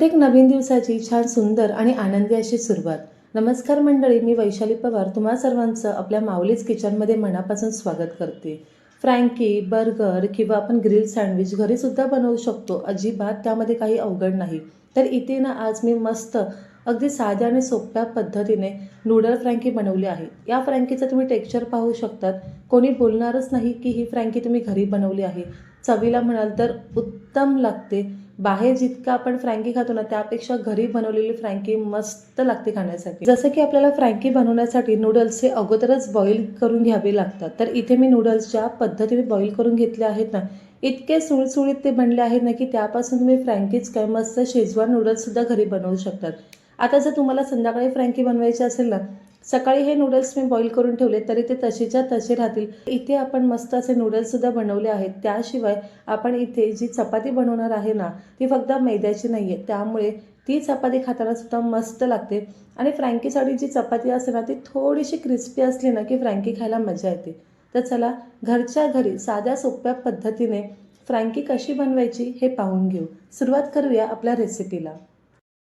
प्रत्येक नवीन दिवसाची छान सुंदर आणि आनंदी अशी सुरुवात. नमस्कार मंडळी मी वैशाली पवार तुम्हा सर्वांचं आपल्या माऊलीज किचनमध्ये मनापासून स्वागत करते. फ्रँकी बर्गर किंवा आपण ग्रिल सँडविच घरीसुद्धा बनवू शकतो. अजिबात त्यामध्ये काही अवघड नाही. तर इथे ना आज मी मस्त अगदी साध्या आणि सोप्या पद्धतीने नूडल फ्रँकी बनवली आहे. या फ्रँकीचं तुम्ही टेक्स्चर पाहू शकतात. कोणी बोलणारच नाही की ही फ्रँकी तुम्ही घरी बनवली आहे. चवीला म्हणाल तर उत्तम लागते. बाहेर जितकं आपण फ्रँकी खातो ना त्यापेक्षा घरी बनवलेली फ्रँकी मस्त लागते खाण्यासाठी. जसं की आपल्याला फ्रँकी बनवण्यासाठी नूडल्स हे अगोदरच बॉईल करून घ्यावे लागतात. तर इथे मी नूडल्स ज्या पद्धतीने बॉईल करून घेतले आहेत ना इतके सुळसुळीत ते बनले आहेत ना की त्यापासून तुम्ही फ्रँकीच काय मस्त शेजवान नूडल्ससुद्धा घरी बनवू शकतात. आता जर तुम्हाला संध्याकाळी फ्रँकी बनवायची असेल ना सकाळी हे नूडल्स मी बॉईल करून ठेवले तरी ते तसेच्या तसे राहतील. इथे आपण मस्त असे नूडल्ससुद्धा बनवले आहेत. त्याशिवाय आपण इथे जी चपाती बनवणार आहे ना ती फक्त मैद्याची नाही आहे त्यामुळे ती चपाती खाताना सुद्धा मस्त लागते. आणि फ्रँकीसाठी जी चपाती असते ना ती थोडीशी क्रिस्पी असली ना की फ्रँकी खायला मजा येते. तर चला घरच्या घरी साध्या सोप्या पद्धतीने फ्रँकी कशी बनवायची हे पाहून घेऊ. सुरुवात करूया आपल्या रेसिपीला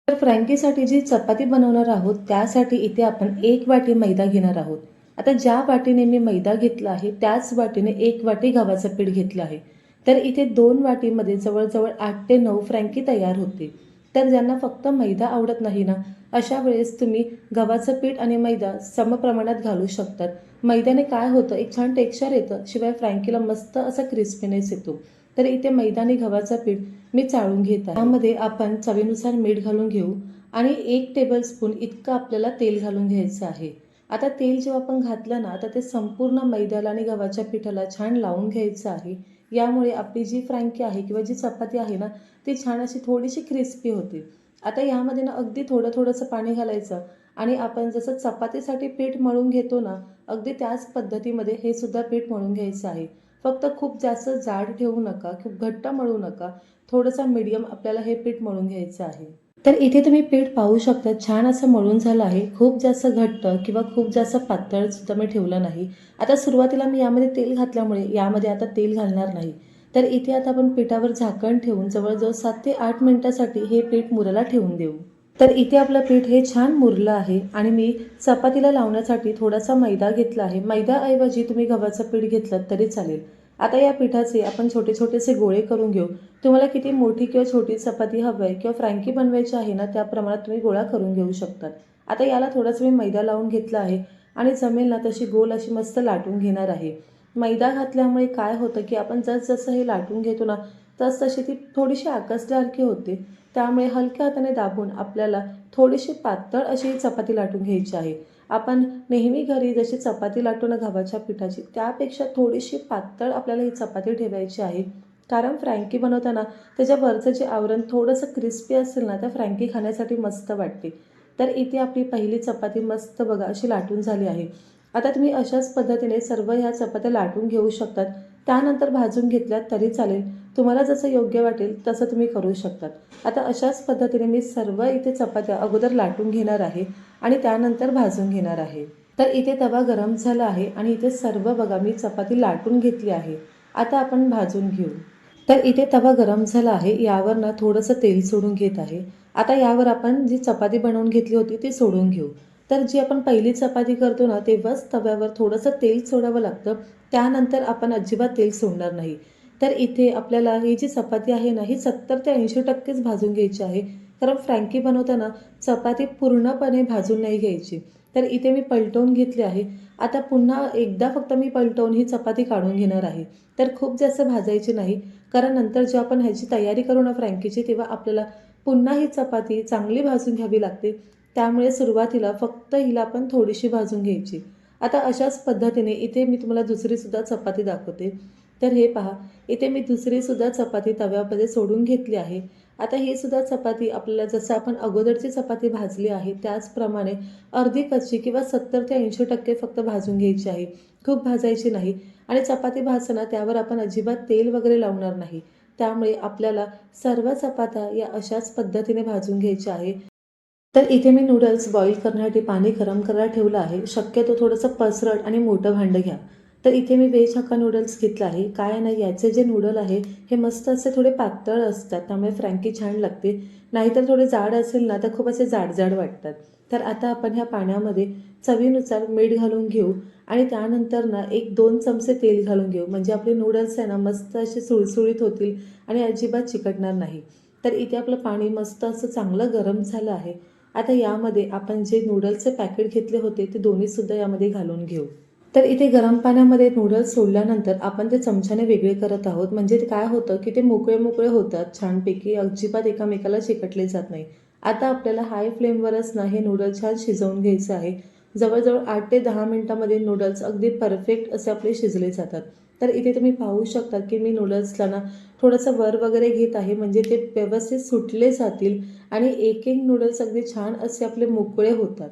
तर फ्रँकीसाठी जी चपाती बनवणार आहोत त्यासाठी इथे आपण एक वाटी मैदा घेणार आहोत. आता ज्या वाटीने मी मैदा घेतला आहे त्याच वाटीने एक वाटी गव्हाचं पीठ घेतलं आहे. तर इथे दोन वाटीमध्ये जवळजवळ आठ ते नऊ फ्रँकी तयार होते. तर ज्यांना फक्त मैदा आवडत नाही ना अशा वेळेस तुम्ही गव्हाचं पीठ आणि मैदा समप्रमाणात घालू शकतात. मैद्याने काय होतं एक छान टेक्स्चर येतं शिवाय फ्रँकीला मस्त असा क्रिस्पीनेस येतो. तर इथे मैदानी गव्हाचं पीठ मी चाळून घेत आहे. त्यामध्ये आपण चवीनुसार मीठ घालून घेऊ आणि एक टेबल स्पून इतकं आपल्याला तेल घालून घ्यायचं आहे. आता तेल जेव्हा आपण घातलं ना तर ते संपूर्ण मैद्याला आणि गव्हाच्या पिठाला छान लावून घ्यायचं आहे. यामुळे आपली जी फ्रँकी आहे किंवा जी चपाती आहे ना ती छान अशी थोडीशी क्रिस्पी होते. आता यामध्ये ना अगदी थोडं थोडंसं पाणी घालायचं आणि आपण जसं चपातीसाठी पीठ मळून घेतो ना अगदी त्याच पद्धतीमध्ये हे सुद्धा पीठ मळून घ्यायचं आहे. फक्त खूप जास्त जाड ठेवू नका खूप घट्ट मळू नका. थोडंसं मीडियम आपल्याला हे पीठ मळून घ्यायचं आहे. तर इथे तुम्ही पीठ पाहू शकता छान असं मळून झालं आहे. खूप जास्त घट्ट किंवा खूप जास्त पातळ सुद्धा मी ठेवलं नाही. आता सुरुवातीला मी यामध्ये तेल घातल्यामुळे यामध्ये आता तेल घालणार नाही. तर इथे आता आपण पिठावर झाकण ठेवून जवळजवळ सात ते आठ मिनिटासाठी हे पीठ मुराला ठेवून देऊ. तर इथे आपलं पीठ हे छान मुरलं आहे आणि मी चपातीला लावण्यासाठी थोडासा मैदा घेतला आहे. मैदाऐवजी तुम्ही गव्हाचं पीठ घेतलं तरी चालेल. आता या पिठाचे आपण छोटे छोटेसे गोळे करून घेऊ. तुम्हाला किती मोठी किंवा छोटी चपाती हवी आहे किंवा फ्रँकी बनवायची आहे ना त्या प्रमाणात तुम्ही गोळा करून घेऊ शकतात. आता याला थोडासा मी मैदा लावून घेतला आहे आणि जमेल ना तशी गोल अशी मस्त लाटून घेणार आहे. मैदा घातल्यामुळे काय होतं की आपण जसजसं हे लाटून घेतो ना तस तशी ती थोडीशी आकसल्यासारखी होते. त्यामुळे हलक्या हाताने दाबून आपल्याला थोडीशी पातळ अशी ही चपाती लाटून घ्यायची आहे. आपण नेहमी घरी जशी चपाती लाटून ना गव्हाच्या पिठाची त्यापेक्षा थोडीशी पातळ आपल्याला ही चपाती ठेवायची आहे. कारण फ्रँकी बनवताना त्याच्या वरचं जे आवरण थोडंसं क्रिस्पी असेल ना त्या फ्रँकी खाण्यासाठी मस्त वाटते. तर इथे आपली पहिली चपाती मस्त बघा अशी लाटून झाली आहे. आता तुम्ही अशाच पद्धतीने सर्व ह्या चपात्या लाटून घेऊ शकतात. त्यानंतर भाजून घेतल्यात तरी चालेल. तुम्हाला जसं योग्य वाटेल तसं तुम्ही करू शकतात. आता अशाच पद्धतीने मी सर्व इथे चपात्या अगोदर लाटून घेणार आहे आणि त्यानंतर भाजून घेणार आहे. तर इथे तवा गरम झाला आहे आणि इथे सर्व बघा मी चपाती लाटून घेतली आहे. आता आपण भाजून घेऊ. तर इथे तवा गरम झाला आहे यावर ना थोडंसं तेल सोडून घेत आहे. आता यावर आपण जी चपाती बनवून घेतली होती ती सोडून घेऊ. तर जी आपण पहिली चपाती करतो ना तेव्हाच तव्यावर थोडंसं तेल सोडावं लागतं. त्यानंतर आपण अजिबात तेल सोडणार नाही. तर इथे आपल्याला ही जी चपाती आहे ना ही सत्तर ते ऐंशी टक्केच भाजून घ्यायची आहे. कारण फ्रँकी बनवताना चपाती पूर्णपणे भाजून नाही घ्यायची. तर इथे मी पलटवून घेतली आहे. आता पुन्हा एकदा फक्त मी पलटवून ही चपाती काढून घेणार आहे. तर खूप जास्त भाजायची नाही. कारण नंतर जेव्हा आपण ह्याची तयारी करू ना फ्रँकीची तेव्हा आपल्याला पुन्हा ही चपाती चांगली भाजून घ्यावी लागते. त्यामुळे सुरुवातीला फक्त हिला आपण थोडीशी भाजून घ्यायची. आता अशाच पद्धतीने इथे मी तुम्हाला दुसरीसुद्धा चपाती दाखवते. तर हे पहा इथे मी दुसरीसुद्धा चपाती तव्यामध्ये सोडून घेतली आहे. आता ही सुद्धा चपाती आपल्याला जसं आपण अगोदरची चपाती भाजली आहे त्याचप्रमाणे अर्धी कच्ची किंवा सत्तर ते ऐंशी टक्के फक्त भाजून घ्यायची आहे. खूप भाजायची नाही आणि चपाती भाजताना त्यावर आपण अजिबात तेल वगैरे लावणार नाही. त्यामुळे आपल्याला सर्व चपात्या या अशाच पद्धतीने भाजून घ्यायच्या आहे. तर इथे मी नूडल्स बॉईल करण्यासाठी पाणी गरम करायला ठेवलं आहे. शक्यतो थोडंसं पसरट आणि मोठं भांडं घ्या. तर इथे मी व्हेज हक्का नूडल्स घेतला आहे. काय नाही याचे जे नूडल आहे हे मस्त असे थोडे पातळ असतात. त्यामुळे फ्रँकी छान लागते. नाहीतर थोडे जाड असेल ना तर खूप असे जाड जाड वाटतात. तर आता आपण ह्या पाण्यामध्ये चवीनुसार मीठ घालून घेऊ. आणि त्यानंतर ना एक दोन चमचे तेल घालून घेऊ. म्हणजे आपले नूडल्स आहे ना मस्त असे सुळसुळीत होतील आणि अजिबात चिकटणार नाही. तर इथे आपलं पाणी मस्त असं चांगलं गरम झालं आहे. आता यामध्ये आपण जे नूडल्सचे पॅकेट घेतले होते ते दोन्हीसुद्धा यामध्ये घालून घेऊ. तर इथे गरम पाण्यामध्ये नूडल्स सोडल्यानंतर आपण ते चमच्याने वेगळे करत आहोत. म्हणजे काय होतं की ते मोकळे मोकळे होतात छानपैकी अजिबात एकामेकाला चिकटले जात नाही. आता आपल्याला हाय फ्लेमवरच ना हे नूडल्स छान शिजवून घ्यायचं आहे. जवळजवळ आठ ते दहा मिनटामध्ये नूडल्स अगदी परफेक्ट असे आपले शिजले जातात. तर इथे तुम्ही पाहू शकता की मी नूडल्सला ना थोडंसं वर वगैरे घेत आहे. म्हणजे ते व्यवस्थित सुटले जातील आणि एक एक नूडल्स अगदी छान असे आपले मोकळे होतात.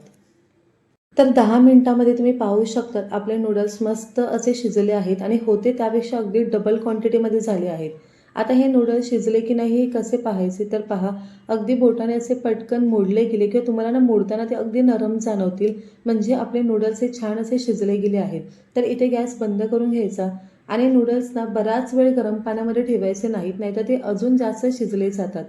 तर दहा मिनटामध्ये तुम्ही पाहू शकतात आपले नूडल्स मस्त असे शिजले आहेत आणि होते त्यापेक्षा अगदी डबल क्वांटिटीमध्ये झाले आहेत. आता हे नूडल्स शिजले की नाही हे कसे पाहायचे? तर पहा अगदी बोटाने असे पटकन मोडले गेले किंवा तुम्हाला ना मोडताना ते अगदी नरम जाणवतील. म्हणजे आपले नूडल्स हे छान असे शिजले गेले आहेत. तर इथे गॅस बंद करून घ्यायचा. आणि नूडल्सना बराच वेळ गरम पाण्यामध्ये ठेवायचे नाहीत नाहीतर ते अजून जास्त शिजले जातात.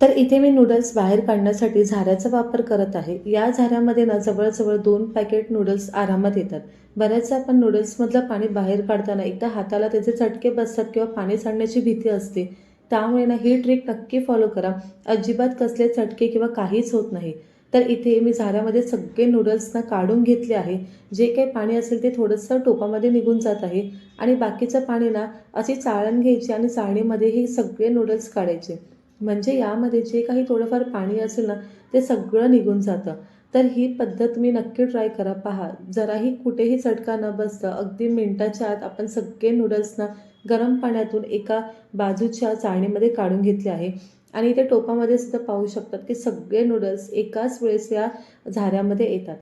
तर इथे मी नूडल्स बाहेर काढण्यासाठी झाऱ्याचा वापर करत आहे. या झाऱ्यामध्ये ना जवळजवळ दोन पॅकेट नूडल्स आरामात येतात. बऱ्याचदा आपण नूडल्समधलं पाणी बाहेर काढताना एकदा हाताला त्याचे चटके बसतात किंवा पाणी सांडण्याची भीती असते. त्यामुळे ना ही ट्रिक नक्की फॉलो करा. अजिबात कसले चटके किंवा काहीच होत नाही. तर इथे मी झाऱ्यामध्ये सगळे नूडल्सना काढून घेतले आहे. जे काही पाणी असेल ते थोडंसं टोपामध्ये निघून जात आहे. आणि बाकीचं पाणी ना अशी चाळण घ्यायची आणि चाळणीमध्ये हे सगळे नूडल्स काढायचे. म्हणजे यामध्ये जे काही थोडंफार पाणी असेल ना ते सगळं निघून जातं. तर ही पद्धत मी नक्की ट्राय करा. पहा जराही कुठेही चटका न बसतं अगदी मिनटाच्या आत आपण सगळे नूडल्सना गरम पाण्यातून एका बाजूच्या चाळणीमध्ये काढून घेतले आहे. आणि इथे टोपामध्ये सुद्धा पाहू शकतात की सगळे नूडल्स एकाच वेळेस या झाऱ्यामध्ये येतात.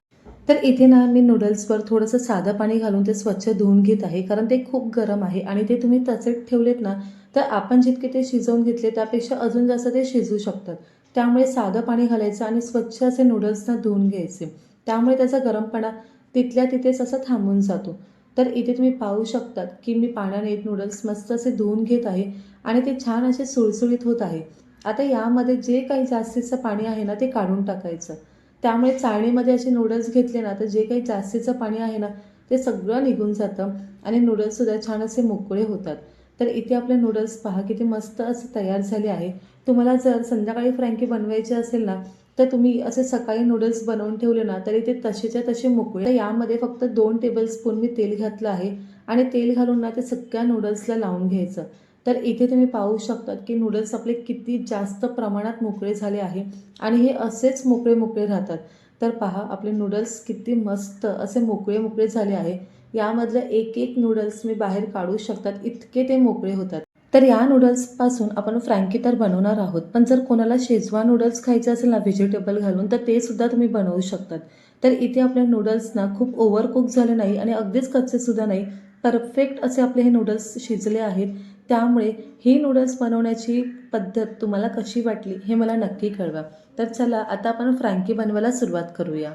तर इथे ना मी नूडल्सवर थोडंसं साधं पाणी घालून ते स्वच्छ धुवून घेत आहे कारण ते खूप गरम आहे आणि ते तुम्ही तसेच ठेवलेत ना तर आपण जितके ते शिजवून घेतले त्यापेक्षा अजून जास्त ते शिजू शकतात. त्यामुळे साधं पाणी घालायचं आणि स्वच्छ असे नूडल्सना धुवून घ्यायचे. त्यामुळे त्याचा गरमपणा तिथल्या तिथेच असा थांबून जातो. तर इथे तुम्ही पाहू शकतात की मी पाण्याने नूडल्स मस्त असे धुवून घेत आहे आणि ते छान असे सुळसुळीत होत आहे. आता यामध्ये जे काही जास्तीचं पाणी आहे ना ते काढून टाकायचं. त्यामुळे चाळणीमध्ये असे नूडल्स घेतले ना तर जे काही जास्तीचं पाणी आहे ना ते सगळं निघून जातं आणि नूडल्ससुद्धा छान असे मोकळे होतात. तर इथे आपले नूडल्स पहा किती मस्त असे तयार झाले आहे. तुम्हाला जर संध्याकाळी फ्रँकी बनवायची असेल ना तर तुम्ही असे सकाळी नूडल्स बनवून ठेवले ना तरी ते तसेच्या तसे मोकळे. तर यामध्ये फक्त दोन टेबलस्पून मी तेल घातलं आहे आणि तेल घालून ना ते सगळ्या नूडल्सला लावून घ्यायचं. तर इथे तुम्ही पाहू शकतात की नूडल्स आपले किती जास्त प्रमाणात मोकळे झाले आहे आणि हे असेच मोकळे मोकळे राहतात. तर पहा आपले नूडल्स किती मस्त असे मोकळे मोकळे झाले आहे. यामधलं एक एक नूडल्स मी बाहेर काढू शकतात इतके ते मोकळे होतात. तर या नूडल्सपासून आपण फ्रँकी तर बनवणार आहोत पण जर कोणाला शेजवा नूडल्स खायचे असेल ना व्हेजिटेबल घालून तर ते सुद्धा तुम्ही बनवू शकतात. तर इथे आपल्या नूडल्सना खूप ओव्हर कुक झाले नाही आणि अगदीच कच्चे सुद्धा नाही. परफेक्ट असे आपले हे नूडल्स शिजले आहेत. त्यामुळे ही नूडल्स बनवण्याची पद्धत तुम्हाला कशी वाटली हे मला नक्की कळवा. तर चला आता आपण फ्रँकी बनवायला सुरुवात करूया.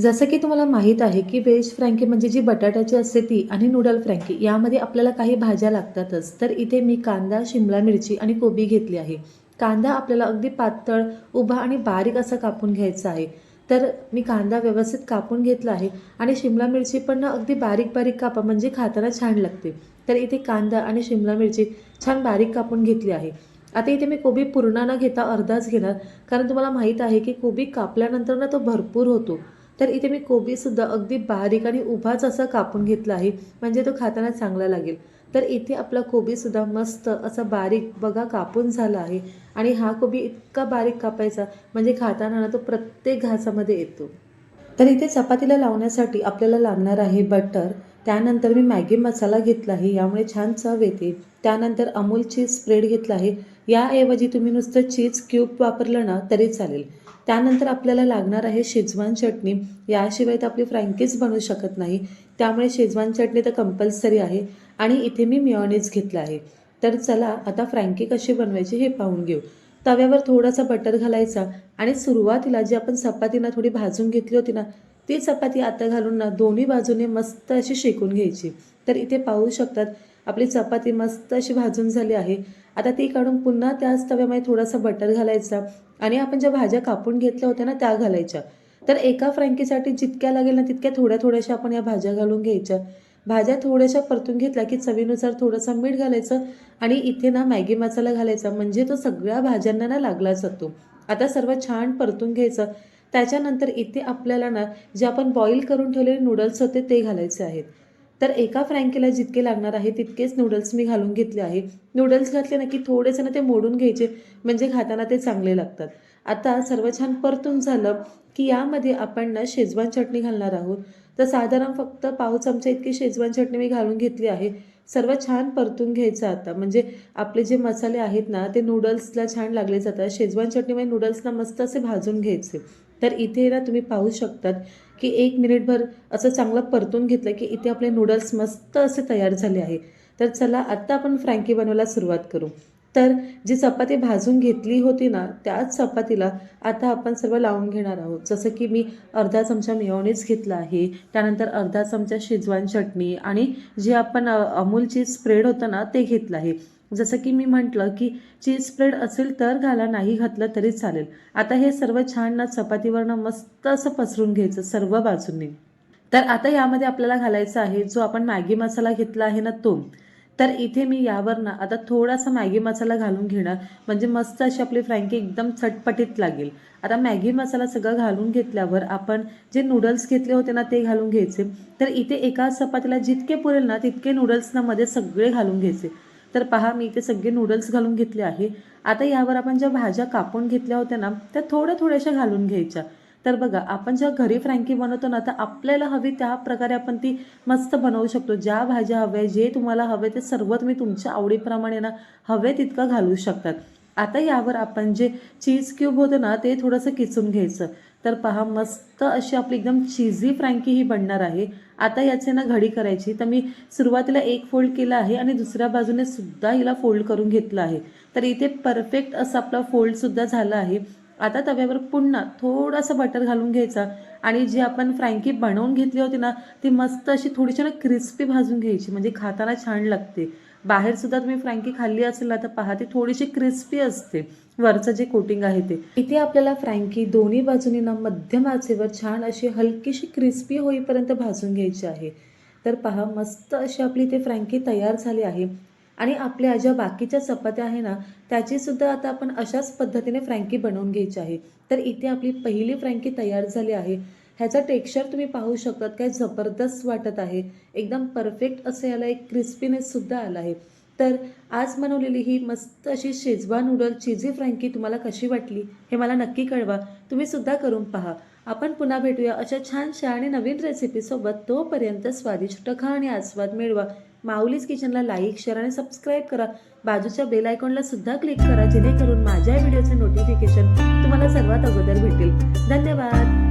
जसं की तुम्हाला माहीत आहे की व्हेज फ्रँकी म्हणजे जी बटाट्याची असते ती आणि नूडल फ्रँकी यामध्ये आपल्याला काही भाज्या लागतातच. तर इथे मी कांदा शिमला मिरची आणि कोबी घेतली आहे. कांदा आपल्याला अगदी पातळ उभा आणि बारीक असा कापून घ्यायचा आहे. तर मी कांदा व्यवस्थित कापून घेतला आहे आणि शिमला मिरची पण ना अगदी बारीक बारीक कापा म्हणजे खाताना छान लागते. तर इथे कांदा आणि शिमला मिरची छान बारीक कापून घेतली आहे. आता इथे मी कोबी पूर्ण न घेता अर्धाच घेणार कारण तुम्हाला माहीत आहे की कोबी कापल्यानंतर ना तो भरपूर होतो. तर इथे मी कोबीसुद्धा अगदी बारीक आणि उभाच असा कापून घेतला आहे म्हणजे तो खाताना चांगला लागेल. तर इथे आपला कोबीसुद्धा मस्त असा बारीक बघा कापून झाला आहे. आणि हा कोबी इतका बारीक कापायचा म्हणजे खाताना ना तो प्रत्येक घासामध्ये येतो. तर इथे चपातीला लावण्यासाठी आपल्याला लागणार आहे बटर. त्यानंतर मी मॅगी मसाला घेतला आहे यामुळे छान चव येते. त्यानंतर अमूलची स्प्रेड घेतला आहे. याऐवजी तुम्ही नुसतं चीज क्यूब वापरलं ना तरी चालेल. त्यानंतर आपल्याला लागणार आहे शेजवान चटणी. याशिवाय तर आपली फ्रँकीच बनवू शकत नाही. त्यामुळे शेजवान चटणी तर कंपल्सरी आहे. आणि इथे मी मिओनीज घेतला आहे. तर चला आता फ्रँकी कशी बनवायची हे पाहून घेऊ. तव्यावर थोडासा बटर घालायचा आणि सुरुवातीला जी आपण चपातीना थोडी भाजून घेतली होती ना ती चपाती आता घालून ना दोन्ही बाजूने मस्त अशी शेकून घ्यायची. तर इथे पाहू शकतात आपली चपाती मस्त अशी भाजून झाली आहे. आता ती काढून पुन्हा त्याच तव्यामध्ये थोडासा बटर घालायचा आणि आपण ज्या भाज्या कापून घेतल्या होत्या ना त्या घालायच्या. तर एका फ्रँकीसाठी जितक्या लागेल ना तितक्या थोड्या थोड्याशा आपण या भाज्या घालून घ्यायच्या. भाज्या थोड्याशा परतून घेतल्या की चवीनुसार थोडंसं मीठ घालायचं आणि इथे ना मॅगी मसाला घालायचा. म्हणजे तो सगळ्या भाज्यांना ना लागला जातो. आता सर्व छान परतून घ्यायचं. त्याच्यानंतर इथे आपल्याला ना जे आपण बॉईल करून ठेवलेले नूडल्स होते ते घालायचे आहेत. तर एका फ्रँकीला जितके लागणार आहे तितकेच नूडल्स मी घालून घेतले आहे. नूडल्स घातले ना की थोडेसे ना ते मोडून घ्यायचे म्हणजे खाताना ते चांगले लागतात. आता सर्व छान परतून झालं की यामध्ये आपण ना शेजवान चटणी घालणार आहोत. तर साधारण फक्त पाव चमचा इतकी शेजवान चटणी मी घालून घेतली आहे. सर्व छान परतून घ्यायचं आता. म्हणजे आपले जे मसाले आहेत ना ते नूडल्सला छान लागले जातात. शेजवान चटणीमध्ये नूडल्सना मस्त असे भाजून घ्यायचे. तर इथे ना तुम्ही पाहू शकतात की एक मिनिटभर असं चांगलं परतून घेतलं की इथे आपले नूडल्स मस्त असे तयार झाले आहे. तर चला आत्ता आपण फ्रँकी बनवायला सुरुवात करू. तर जी चपाती भाजून घेतली होती ना त्याच चपातीला आता आपण सर्व लावून घेणार आहोत. जसं की मी अर्धा चमचा मिळवणीच घेतला आहे त्यानंतर अर्धा चमचा शेजवान चटणी आणि जे आपण अमूलची अमूल चीज स्प्रेड होतं ना ते घेतलं आहे. जसं की मी म्हटलं की चीज स्प्रेड असेल तर घाला नाही घातलं तरी चालेल. आता हे सर्व छान ना चपातीवरनं मस्त असं पसरून घ्यायचं सर्व बाजूंनी. तर आता यामध्ये आपल्याला घालायचं आहे जो आपण मॅगी मसाला घेतला आहे ना तो. तर इथे मी यावर ना आता थोडासा मॅगी मसाला घालून घेणार. म्हणजे मस्त अशी आपली फ्रँकी एकदम चटपटीत लागेल. आता मॅगी मसाला सगळं घालून घेतल्यावर आपण जे नूडल्स घेतले होते ना ते घालून घ्यायचे. तर इथे एका चपातीला जितके पुरेल ना तितके नूडल्स ना मध्ये सगळे घालून घ्यायचे. तर पहा मी इथे सगळे नूडल्स घालून घेतले आहे. आता यावर आपण ज्या भाज्या कापून घेतल्या होत्या ना त्या थोड्या थोड्याशा घालून घ्यायच्या. तर बघा आपण जेव्हा घरी फ्रँकी बनवतो ना तर आपल्याला हवी त्या प्रकारे आपण ती मस्त बनवू शकतो. ज्या भाज्या हव्या जे तुम्हाला हवे ते सर्व तुम्ही तुमच्या आवडीप्रमाणे ना हवे तितकं घालू शकतात. आता यावर आपण जे चीज क्यूब होतं ना ते थोडंसं किचून घ्यायचं. तर पहा मस्त अशी आपली एकदम चिझी फ्रँकी ही बनणार आहे. आता याचे ना घडी करायची. तर मी सुरुवातीला एक फोल्ड केला आहे आणि दुसऱ्या बाजूने सुद्धा हिला फोल्ड करून घेतलं आहे. तर इथे परफेक्ट असं आपला फोल्डसुद्धा झालं आहे. आता तव्यावर पुन्हा थोडासा बटर घालून घ्यायचा. आणि जी आपण फ्रँकी बनवून घेतली होती ना ती मस्त अशी थोडीशी ना क्रिस्पी भाजून घ्यायची. म्हणजे खाताना छान लागते. बाहेर सुद्धा तुम्ही फ्रँकी खाल्ली असेल ना तर पहा ती थोडीशी क्रिस्पी असते. वरचं जे कोटिंग आहे ते. इथे आपल्याला फ्रँकी दोन्ही बाजूनी ना मध्यम आचेवर छान अशी हलकीशी क्रिस्पी होईपर्यंत भाजून घ्यायची आहे. तर पहा मस्त अशी आपली इथे फ्रँकी तयार झाली आहे. आणि आपल्या ज्या बाकीच्या चपात्या आहे ना त्याची सुद्धा आता आपण अशाच पद्धतीने फ्रँकी बनवून घ्यायची आहे. तर इथे आपली पहिली फ्रँकी तयार झाली आहे. ह्याचा टेक्स्चर तुम्ही पाहू शकतात. काय जबरदस्त वाटत आहे. एकदम परफेक्ट असं याला एक क्रिस्पीनेससुद्धा आला आहे. तर आज बनवलेली ही मस्त अशी शेजवान नूडल चिझी फ्रँकी तुम्हाला कशी वाटली हे मला नक्की कळवा. तुम्ही सुद्धा करून पहा. आपण पुन्हा भेटूया अशा छानशा आणि नवीन रेसिपीसोबत तोपर्यंत स्वादिष्ट खा आणि आस्वाद मिळवा. माऊलीज किचनला लाईक शेअर आणि सबस्क्राईब करा. बाजूच्या बेल आयकॉनला सुद्धा क्लिक करा जेणेकरून माझ्या व्हिडिओचे नोटिफिकेशन तुम्हाला सर्वात अगोदर भेटेल. धन्यवाद!